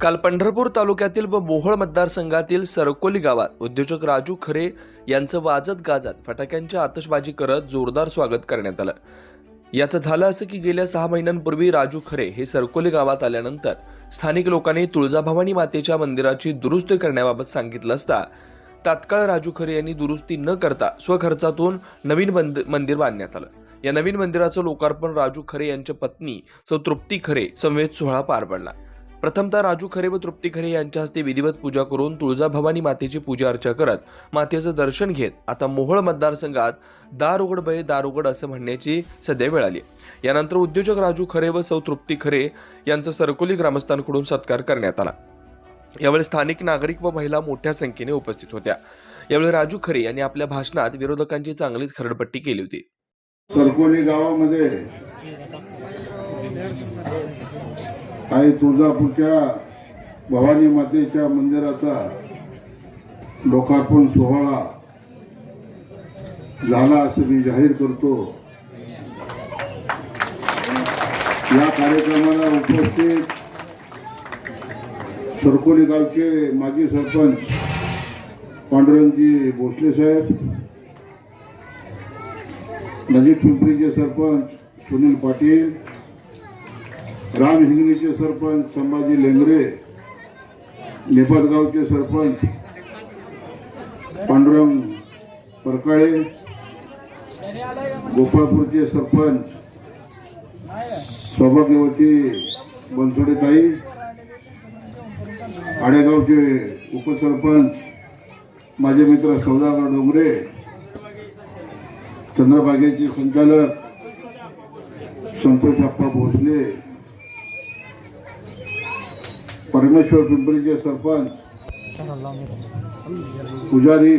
काल पंढरपूर तालुक्यातील व मोहोळ मतदारसंघातील सरकोली गावात उद्योजक राजू खरे यांचं वाजत गाजत फटाक्यांची आतषबाजी करत जोरदार स्वागत करण्यात आलं. याचं झालं असं की गेल्या सहा महिन्यांपूर्वी राजू खरे हे सरकोली गावात आल्यानंतर स्थानिक लोकांनी तुळजाभवानी मातेच्या मंदिराची दुरुस्ती करण्याबाबत सांगितलं असता तात्काळ राजू खरे यांनी दुरुस्ती न करता स्वखर्चातून नवीन बंद मंदिर बांधण्यात आलं. या नवीन मंदिराचं लोकार्पण राजू खरे यांच्या पत्नी सौ तृप्ती खरे संवेद सोहळा पार पडला. प्रथमतः राजू खरे व तृप्ती खरे यांच्या हस्ते विधिवत पूजा करून तुळजाभवानी मातेची पूजा अर्चा करत मातेचं दर्शन घेत आता मोहोळ मतदारसंघात दार उघड बये दार उघड असं म्हणण्याची सध्या वेळ आली यानंतर उद्योजक राजू खरे व सौ तृप्ती खरे यांचा सरकोली ग्रामस्थांकडून सत्कार करण्यात आला. यावेळी स्थानिक नागरिक व महिला मोठ्या संख्येने उपस्थित होत्या. यावेळी राजू खरे यांनी आपल्या भाषणात विरोधकांची चांगलीच खरडपट्टी केली होती. सरकोली गावामध्ये काही तुळजापूरच्या भवानी मातेच्या मंदिराचा लोकार्पण सोहळा झाला असं मी जाहीर करतो. या कार्यक्रमाला उपस्थित सरकोली गावचे माजी सरपंच पांडुरंगजी भोसले साहेब नजीक पिंपरीचे सरपंच सुनील पाटील राम हिंगणीचे सरपंच संभाजी लेंगरे नेपाळगावचे सरपंच पांडुरंग परकाळे गोपाळपूरचे सरपंच सौभाग्यवती बनसोडेताई आडेगावचे उपसरपंच माझे मित्र सौदागर डोंगरे चंद्रभागेचे संचालक संतोष अप्पा भोसले परमेश्वर पिंपरीचे सरपंच पुजारी.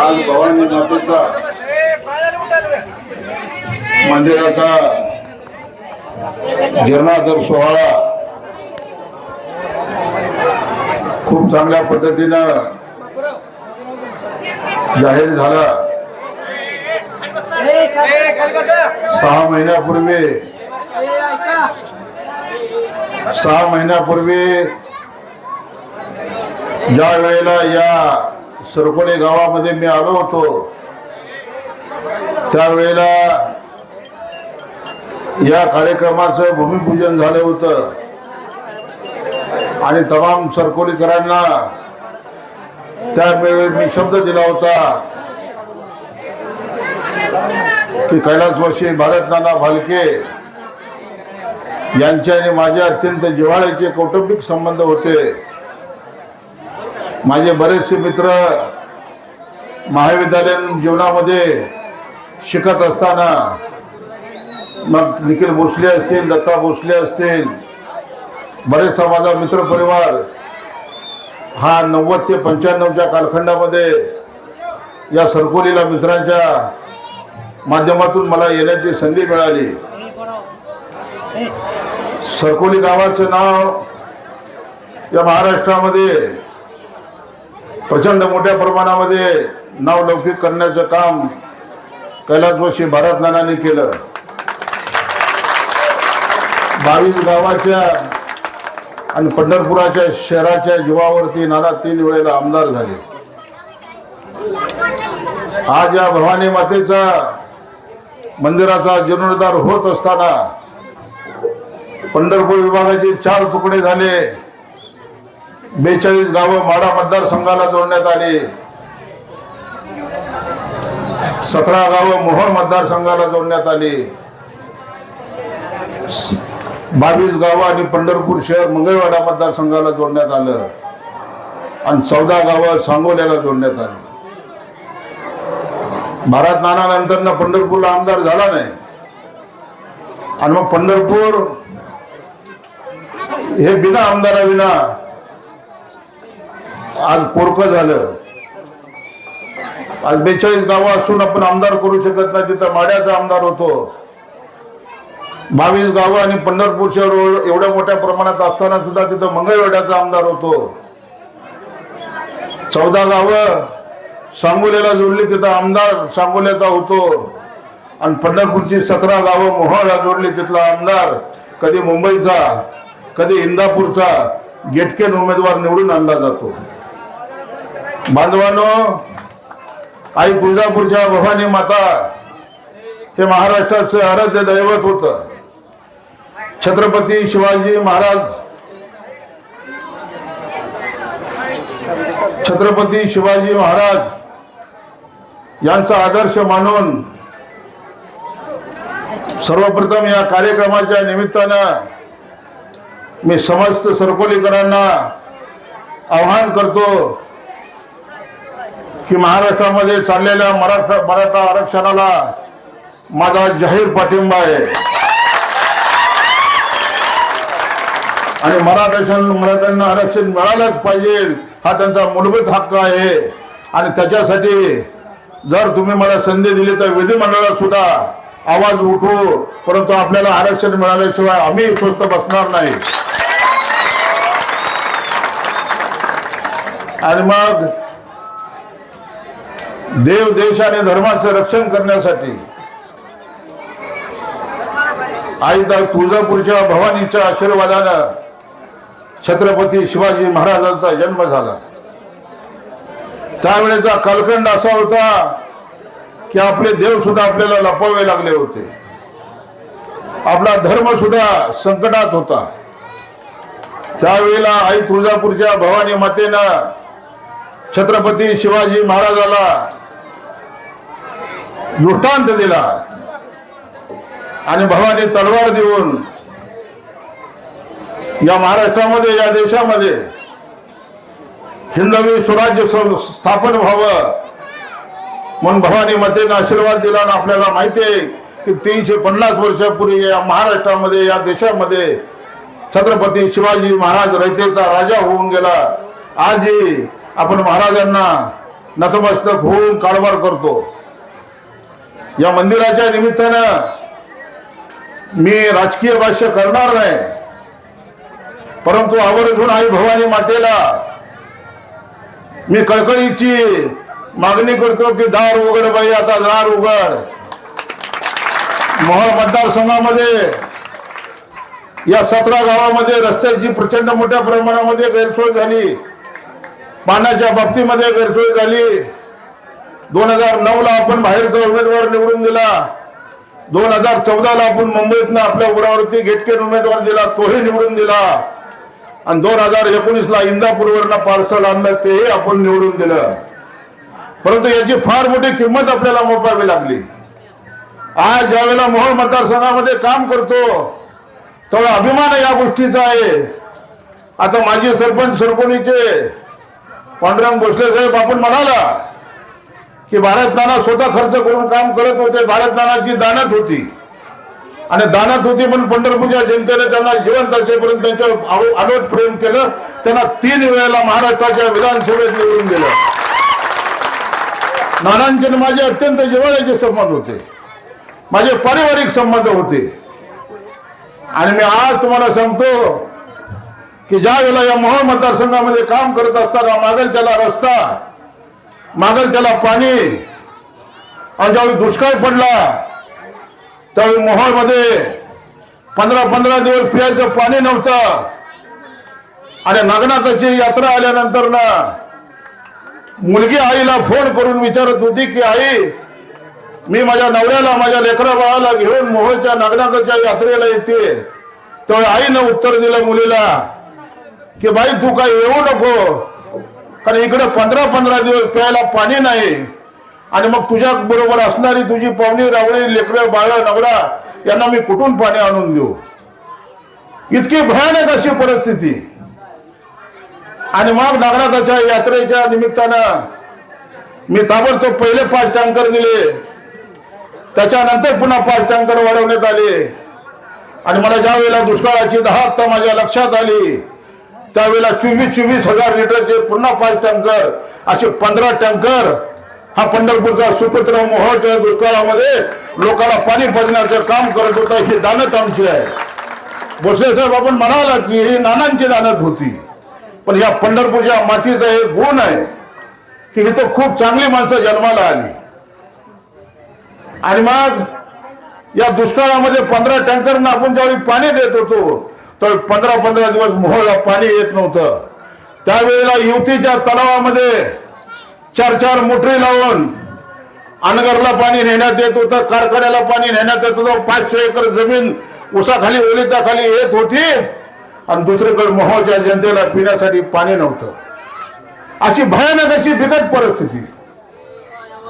आज भवानी मातेचा मंदिराचा जीर्णाधार सोहळा खूप चांगल्या पद्धतीनं जाहीर झाला. सहा महिन्यापूर्वी सहा महिन्यापूर्वी ज्या वेळेला या सरकोली गावामध्ये मी आलो होतो त्यावेळेला या कार्यक्रमाचं भूमिपूजन झालं होतं. आणि तमाम सरकोलीकरांना त्यावेळी मी शब्द दिला होता की कैलासवासी भारत नाना भालके यांचे आणि माझे अत्यंत जिव्हाळ्याचे कौटुंबिक संबंध होते. माझे बरेचसे मित्र महाविद्यालयीन जीवनामध्ये शिकत असताना मग निखिल भोसले असतील दत्ता भोसले असतील बरेचसा माझा मित्रपरिवार हा नव्वद ते पंच्याण्णवच्या कालखंडामध्ये या सरकोलीला मित्रांच्या माध्यमातून मला येण्याची संधी मिळाली. सरकोली गावाचं नाव या महाराष्ट्रामध्ये प्रचंड मोठ्या प्रमाणामध्ये नावलौकिक करण्याचं काम कैलास भारत नानाने केलं. बावीस गावाच्या आणि पंढरपुराच्या शहराच्या जीवावरती नाना तीन वेळेला आमदार झाले. आज या भवानी मातेचा मंदिराचा जीर्णोद्धार होत असताना पंढरपूर विभागाचे चार तुकडे झाले. बेचाळीस गावं माडा मतदारसंघाला जोडण्यात आली. सतरा गावं मोहोळ मतदारसंघाला जोडण्यात आली. बावीस गावं आणि पंढरपूर शहर मंगळवाडा मतदारसंघाला जोडण्यात आलं. आणि चौदा गावं सांगोल्याला जोडण्यात आली. भारत नानानंतर ना पंढरपूरला आमदार झाला नाही. आणि मग पंढरपूर हे बिना आमदाराविना आज पोरकं झालं. आज बेचाळीस गावं असून आपण आमदार करू शकत नाही तिथं माड्याचा आमदार होतो. बावीस गावं आणि पंढरपूर शहर एवढ्या मोठ्या प्रमाणात असताना सुद्धा तिथं मंगळवेड्याचा आमदार होतो. चौदा गावं सांगोल्याला जोडली तिथं आमदार सांगोल्याचा होतो. आणि पंढरपूरची सतरा गावं मोहळला जोडली तिथला आमदार कधी मुंबईचा कधी इंदापूरचा गेटकेन उमेदवार निवडून आणला जातो. बांधवानो आई तुळजापूरच्या भवानी माता हे महाराष्ट्राचं आराध्य दैवत होतं. छत्रपती शिवाजी महाराज छत्रपती शिवाजी महाराज यांचा आदर्श मानून सर्वप्रथम या कार्यक्रमाच्या निमित्तानं मी समस्त सरकोलीकरांना आवाहन करतो की महाराष्ट्रामध्ये चाललेल्या मराठा मराठा आरक्षणाला माझा जाहीर पाठिंबा आहे. आणि मराठा मराठ्यांना आरक्षण मिळालंच पाहिजे हा त्यांचा मूलभूत हक्क आहे. आणि त्याच्यासाठी जर तुम्ही मला संधी दिली तर विधिमंडळात सुद्धा आवाज उठवू परंतु आपल्याला आरक्षण मिळाल्याशिवाय आम्ही स्वस्थ बसणार नाही. आणि मग देव देश आणि धर्माचं रक्षण करण्यासाठी आई तुळजापूरच्या भवानीच्या आशीर्वादानं छत्रपती शिवाजी महाराजांचा जन्म झाला. त्यावेळेचा कालखंड असा होता की आपले देव सुद्धा आपल्याला लपवावे लागले होते. आपला धर्म सुद्धा संकटात होता. त्यावेळेला आई तुळजापूरच्या भवानी मातेनं छत्रपती शिवाजी महाराजाला दृष्टांत दिला. आणि भवानी तलवार देऊन या महाराष्ट्रामध्ये या देशामध्ये हिंदवी स्वराज्य स्थापन व्हावं. म्हणून भवानी मातेनं आशीर्वाद दिला आणि आपल्याला माहिती आहे की तीनशे पन्नास वर्षापूर्वी या महाराष्ट्रामध्ये या देशामध्ये छत्रपती शिवाजी महाराज रयतेचा राजा होऊन गेला. आजही आपण महाराजांना नतमस्तक होऊन कारभार करतो. या मंदिराच्या निमित्तानं मी राजकीय भाष्य करणार नाही. परंतु आवर्जून आई भवानी मातेला मी कळकळीची मागणी करतो की दार उघड बाई आता दार उघड. मोहोळ मतदारसंघामध्ये या सतरा गावामध्ये रस्त्याची प्रचंड मोठ्या प्रमाणामध्ये गैरसोय झाली. पाण्याच्या बाबतीमध्ये गैरसोय झाली. दोन हजार नऊ ला आपण बाहेरचा उमेदवार निवडून दिला. दोन हजार चौदाला आपण मुंबईतनं आपल्या उरावरती गेटकेर उमेदवार दिला तोही निवडून दिला. आणि दोन हजार एकोणीस ला इंदापूरवरनं पार्सल आणलं तेही आपण निवडून दिलं. परंतु याची फार मोठी किंमत आपल्याला मोपावी लागली. आज ज्यावेळेला मोहोळ मतदारसंघामध्ये काम करतो तेव्हा अभिमान या गोष्टीचा आहे. आता माजी सरपंच सरकोणीचे पांडुरंग भोसले साहेब आपण म्हणाला की भारत नाना स्वतः खर्च करून काम करत होते भारत नानाची दानत होती. आणि दानत होती म्हणून पंढरपूरच्या जनतेने त्यांना जिवंत असेपर्यंत त्यांच्यावर अलोट प्रेम केलं. त्यांना तीन वेळेला महाराष्ट्राच्या विधानसभेत निवडून दिलं. नानांचे माझे अत्यंत जिव्हाळ्याचे संबंध होते. माझे पारिवारिक संबंध होते. आणि मी आज तुम्हाला सांगतो की ज्या वेळेला या मोहोळ मतदारसंघामध्ये काम करत असताना मागेल त्याला रस्ता मागेल त्याला पाणी आणि ज्यावेळी दुष्काळ पडला त्यावेळी मोहोळमध्ये पंधरा पंधरा दिवस पियाचं पाणी नव्हतं. आणि नागनाथाची यात्रा आल्यानंतर ना मुलगी आईला फोन करून विचारत होती की आई मी माझ्या नवऱ्याला माझ्या लेकरा बाळाला घेऊन मोहोळच्या नागनाथाच्या यात्रेला येते. तेव्हा आईनं उत्तर दिलं मुलीला की बाई तू काय येऊ नको. कारण इकडे पंधरा पंधरा दिवस प्यायला पाणी नाही. आणि मग तुझ्या बरोबर असणारी तुझी पाहुणी रावळी लेकरं बाळ नवरा यांना मी कुठून पाणी आणून देऊ? इतकी भयानक अशी परिस्थिती. आणि मग नागनाथाच्या यात्रेच्या निमित्तानं मी ताबडतोब पहिले पाच टँकर दिले. त्याच्यानंतर पुन्हा पाच टँकर वाढवण्यात आले. आणि मला ज्या वेळेला दुष्काळाची दहा हप्ता माझ्या लक्षात आली त्यावेळेला चोवीस चोवीस हजार लिटरचे पुन्हा पाच टँकर असे पंधरा टँकर हा पंढरपूरचा सुपुत्र मोहोळच्या दुष्काळामध्ये लोकांना पाणी पाजण्याचं काम करत होता ही दानत आमची आहे. भोसले साहेब आपण म्हणाला की ही नानांची दानत होती. पण या पंढरपूरच्या मातीचा एक गुण आहे की इथं खूप चांगली माणसं जन्माला आली. आणि मग या दुष्काळामध्ये पंधरा टँकरनं आपण ज्यावेळी पाणी देत होतो तर पंधरा पंधरा दिवस मोहळला पाणी येत नव्हतं. त्यावेळेला युवतीच्या तलावामध्ये चार चार मोटरी लावून अनगरला पाणी नेण्यात येत होतं कारखान्याला पाणी नेण्यात येत होतं पाचशे एकर जमीन उसाखाली ओलिताखाली येत होती आणि दुसरीकडे मोहच्या जनतेला पिण्यासाठी पाणी नव्हतं. अशी भयानक अशी बिकट परिस्थिती.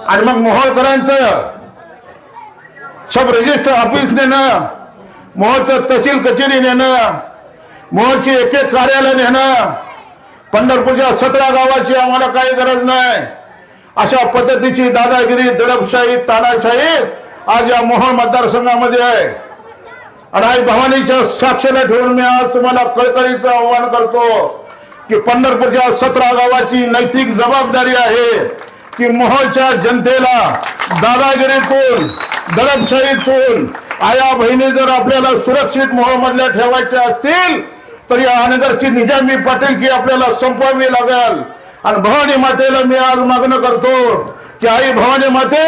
आणि मग मोहोळकरांचं सब रजिस्टर ऑफिस नेणं मोहोळचं तहसील कचेरी नेणं मोहची एक एक कार्यालय नेणं पंढरपूरच्या सतरा गावाची आम्हाला काही गरज नाही. अशा पद्धतीची दादागिरी दडपशाही तानाशाही आज या मोहोळ मतदारसंघामध्ये आहे. आणि आई भवानीच्या साक्षीला ठेवून मी आज तुम्हाला कळकळीचं आव्हान करतो की पंढरपूरच्या सतरा गावाची नैतिक जबाबदारी आहे की मोहोळच्या जनतेला दादागिरीतून दडपशाहीतून आया बहिणी जर आपल्याला सुरक्षित मोहोळमधल्या ठेवायच्या असतील तर या अनगरची निजामी पाटील की आपल्याला संपवावी लागेल. आणि भवानी मातेला मी आज मागणं करतो की आई भवानी माते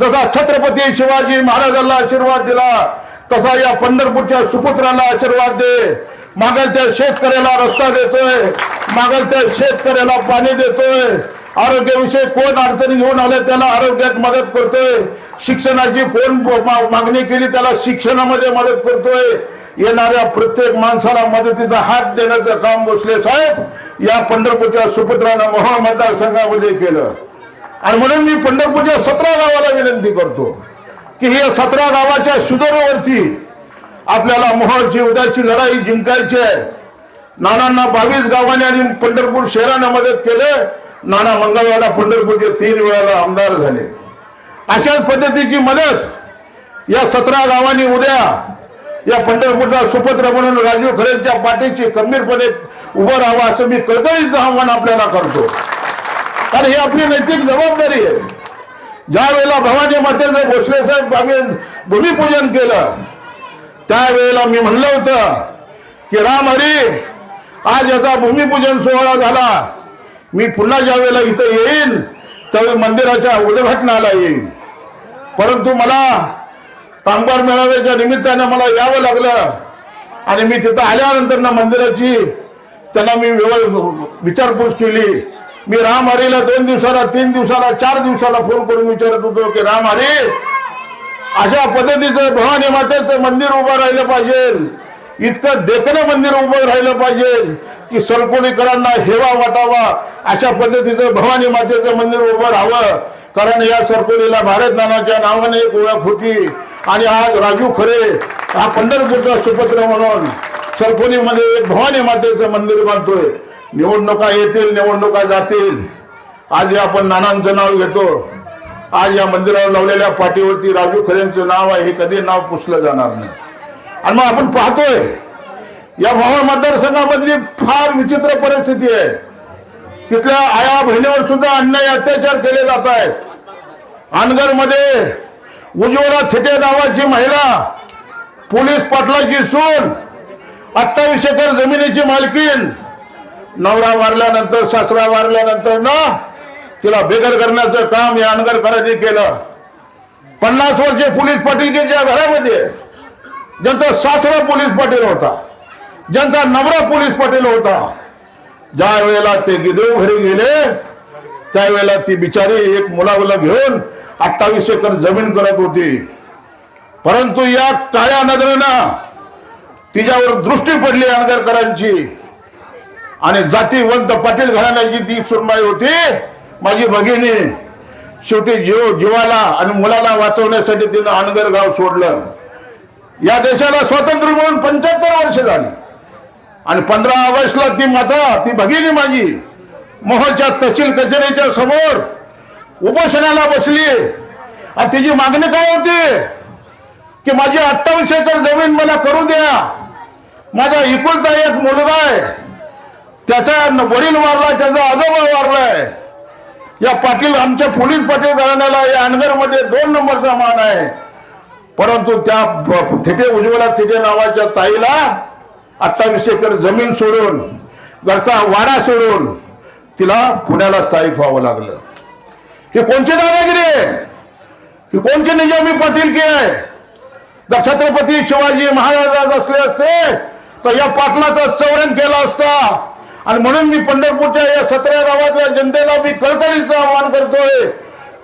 जसा छत्रपती शिवाजी महाराजांना आशीर्वाद दिला तसा या पंढरपूरच्या सुपुत्राला आशीर्वाद दे. मागेल त्या शेतकऱ्याला रस्ता देतोय मागेल त्या शेतकऱ्याला पाणी देतोय. आरोग्याविषयी कोण अडचणी घेऊन आले त्याला आरोग्यात मदत करतोय. शिक्षणाची कोण मागणी केली त्याला शिक्षणामध्ये मदत करतोय. येणाऱ्या प्रत्येक माणसाला मदतीचा हात देण्याचं काम भोसले साहेब या पंढरपूरच्या सुपुत्रानं मोहोळ मतदारसंघामध्ये केलं. आणि म्हणून मी पंढरपूरच्या सतरा गावाला विनंती करतो की हे सतरा गावाच्या सुदूरवरती आपल्याला मोहोळची उद्याची लढाई जिंकायची आहे. नानांना बावीस गावाने आणि पंढरपूर शहरानं मदत केलं. नाना मंगळवाडा पंढरपूरचे तीन वेळाला आमदार झाले. अशाच पद्धतीची मदत या सतरा गावांनी उद्या या पंढरपूरचा सुपुत्र म्हणून राजीव खरेंच्या पाठीची खंबीरपणे उभं राहावं असं मी कळकळीचं आव्हान आपल्याला करतो. कारण ही आपली नैतिक जबाबदारी आहे. ज्या वेळेला भवानी मातेचं भोसले साहेब आम्ही भूमिपूजन केलं त्यावेळेला मी म्हणलं होतं की राम हरी आज याचा भूमिपूजन सोहळा झाला. मी पुन्हा ज्या वेळेला इथं येईन त्यावेळी मंदिराच्या उद्घाटनाला येईन. परंतु मला कामगार मेळाव्याच्या निमित्तानं मला यावं लागलं. आणि मी तिथं आल्यानंतर ना मंदिराची त्यांना मी विचारपूस केली. मी राम हरीला दोन दिवसाला तीन दिवसाला चार दिवसाला फोन करून विचारत होतो की राम हरी अशा पद्धतीचं भवानी मातेचं मंदिर उभं राहिलं पाहिजे. इतकं देखणं मंदिर उभं राहिलं पाहिजे की सरकोलीकरांना हेवा वाटावा. अशा पद्धतीचं भवानी मातेचं मंदिर उभं राहावं. कारण या सरकोलीला भारत नानाच्या नावाने एक ओळख होती. आणि आज राजू खरे हा पंढरपूरचा सुपत्र म्हणून सरकोलीमध्ये एक भवानी मातेचं मंदिर बांधतोय. निवडणुका येतील निवडणुका जातील. आज हे आपण नानांचं नाव घेतो. आज या मंदिरावर लावलेल्या पाठीवरती राजू खरेंचं नाव आहे हे कधी नाव पुसलं जाणार नाही. आणि मग आपण पाहतोय या मोहोळ मतदारसंघामधली फार विचित्र परिस्थिती आहे. तिथल्या आया बहिणीवर सुद्धा अन्याय अत्याचार केले जात आहेत. अनगरमध्ये उज्ज्वला थिटे नावाची महिला पोलीस पाटलाची सून अठ्ठावीस एकर जमिनीची मालकीन नवरा वारल्यानंतर सासरा वारल्यानंतर ना तिला बेघर करण्याचं काम या अनगरकरांनी केलं. पन्नास वर्षे पोलीस पाटीलकीच्या घरामध्ये. ज्यांचा सासरा पोलीस पाटील होता ज्यांचा नवरा पोलीस पाटील होता ज्या वेळेला ते गिदेव घरी गेले त्यावेळेला ती बिचारी एक मुलामुला घेऊन अठ्ठावीस एकर जमीन करत होती. परंतु या काळ्या नजरेनं तिच्यावर दृष्टी पडली अनगरकरांची. आणि जातीवंत पाटील घराण्याची ती सुनबाई होती माझी भगिनी. शेवटी जीव जीवाला आणि मुलाला वाचवण्यासाठी तिनं अनगर गाव सोडलं. या देशाला स्वातंत्र्य मिळून पंच्याहत्तर वर्ष झाली. आणि पंधरा ऑगस्टला ती माता ती भगिनी माझी मोहच्या तहसील कचेरीच्या समोर उपोषणाला बसली. आणि तिची मागणी काय होती? की माझी अठ्ठावीस एकर जमीन मला करू द्या. माझा एकुलता एक मुलगा आहे. त्याचा वडील वारला त्याचा आजोबा वारलाय या पाटील आमच्या पोलीस पाटील घराण्याला या अनगरमध्ये दोन नंबरचा मान आहे. परंतु त्या थिटे उज्ज्वला थिटे नावाच्या ताईला अठ्ठावीस एकर जमीन सोडून घरचा वाडा सोडून तिला पुण्याला स्थायिक व्हावं लागलं. ही कोणची दादागिरी आहे ही कोणची निजामी पाटीलकी आहे जर छत्रपती शिवाजी महाराज असले असते तर या पाटलाचा चौरण केला असता. आणि म्हणून मी पंढरपूरच्या या सतरा गावातल्या जनतेला मी कळकळीचं आवाहन करतोय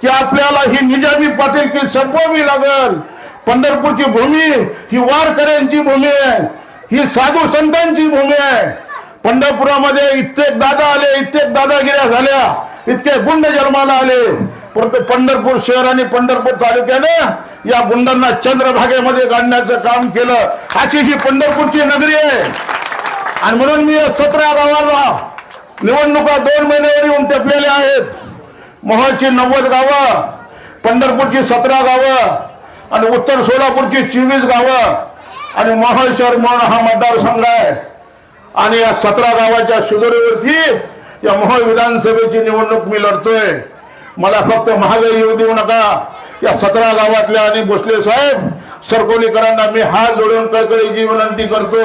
की आपल्याला ही निजामी पाटील की संपवावी लागल. पंढरपूरची भूमी ही वारकऱ्यांची भूमी आहे. ही साधू संतांची भूमी आहे. पंढरपुरामध्ये इत्येक दादा आले इत्येक दादागिऱ्या झाल्या. इतके गुंड जन्माला आले. परंतु पंढरपूर शहर आणि पंढरपूर तालुक्याने या गुंडांना चंद्रभागेमध्ये गाडण्याचं काम केलं. अशी ही पंढरपूरची नगरी आहे. आणि म्हणून मी सतरा गावाला निवडणुका दोन महिन्यावर येऊन टेपलेल्या आहेत. महाची नव्वद गावं पंढरपूरची सतरा गावं आणि उत्तर सोलापूरची चोवीस गावं आणि मोहोळ शहर म्हणून हा मतदारसंघ आहे. आणि या सतरा गावाच्या सुधारेवरती या मोहोळ विधानसभेची निवडणूक मी लढतोय. मला फक्त महागाई येऊ देऊ नका. या सतरा गावातल्या आणि भोसले साहेब सरकोलीकरांना मी हात जोडून कळकळीची विनंती करतो.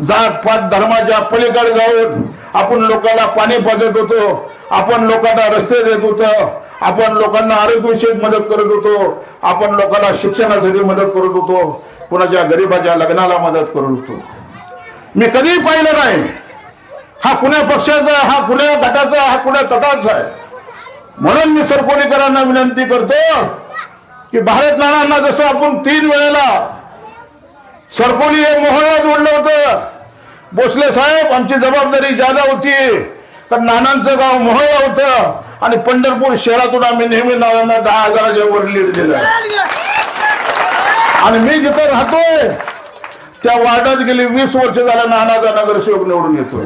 जात पात धर्माच्या पलीकडे जाऊन आपण लोकांना पाणी पाजत होतो. आपण लोकांना रस्ते देत होतो. आपण लोकांना आरोग्यविषयक मदत करत होतो. आपण लोकांना शिक्षणासाठी मदत करत होतो. कुणाच्या गरिबाच्या लग्नाला मदत करत होतो. मी कधीही पाहिलं नाही. हा कुण्या पक्षाचा हा कुण्या गटाचा हा कुण्या तटाचा आहे? म्हणून मी सरकोलीकरांना विनंती करतो की भारत नानांना जसं आपण तीन वेळेला सरकोली हे मोहळला जोडलं होतं भोसले साहेब आमची जबाबदारी जादा होती तर नानांचं गाव मोहळला होतं आणि पंढरपूर शहरातून आम्ही नेहमी नानांना दहा हजाराच्या वर लीड दिलं. आणि मी जिथं राहतोय त्या वार्डात गेली वीस वर्ष झालं नानाचा नगरसेवक निवडून येतोय.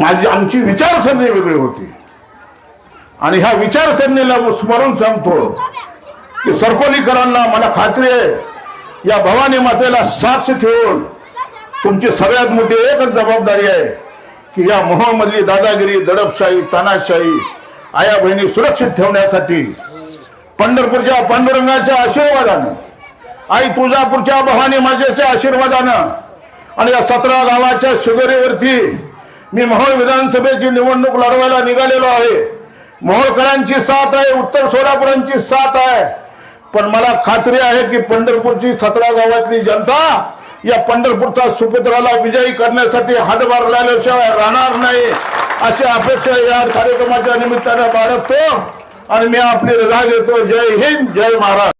माझी आमची विचारसरणी वेगळी होती. आणि ह्या विचारसरणीला स्मरून सांगतो की सरकोलीकरांना मला खात्री आहे या भवानी मातेला साक्ष ठेवून तुमची सगळ्यात मोठी एकच जबाबदारी आहे की या मोहमधली दादागिरी दडपशाही तानाशाही आया बहिणी सुरक्षित ठेवण्यासाठी पंढरपूरच्या पांडुरंगाच्या आशीर्वादानं आई तुळजापूरच्या भवानी मातेच्या आशीर्वादानं आणि या सतरा गावाच्या शुगरीवरती मी मोहोळ विधानसभेची निवडणूक लढवायला निघालेलो आहे. मोहोळकरांची साथ आहे उत्तर सोलापुरांची साथ आहे. पण मला खात्री आहे की पंढरपूरची सतरा गावातली जनता या पंढरपूरचा सुपुत्राला विजयी करण्यासाठी हातभार लावल्याशिवाय राहणार नाही. अशी अपेक्षा या कार्यक्रमाच्या निमित्ताने बाळगतो आणि मी आपली रजा घेतो. जय हिंद जय महाराज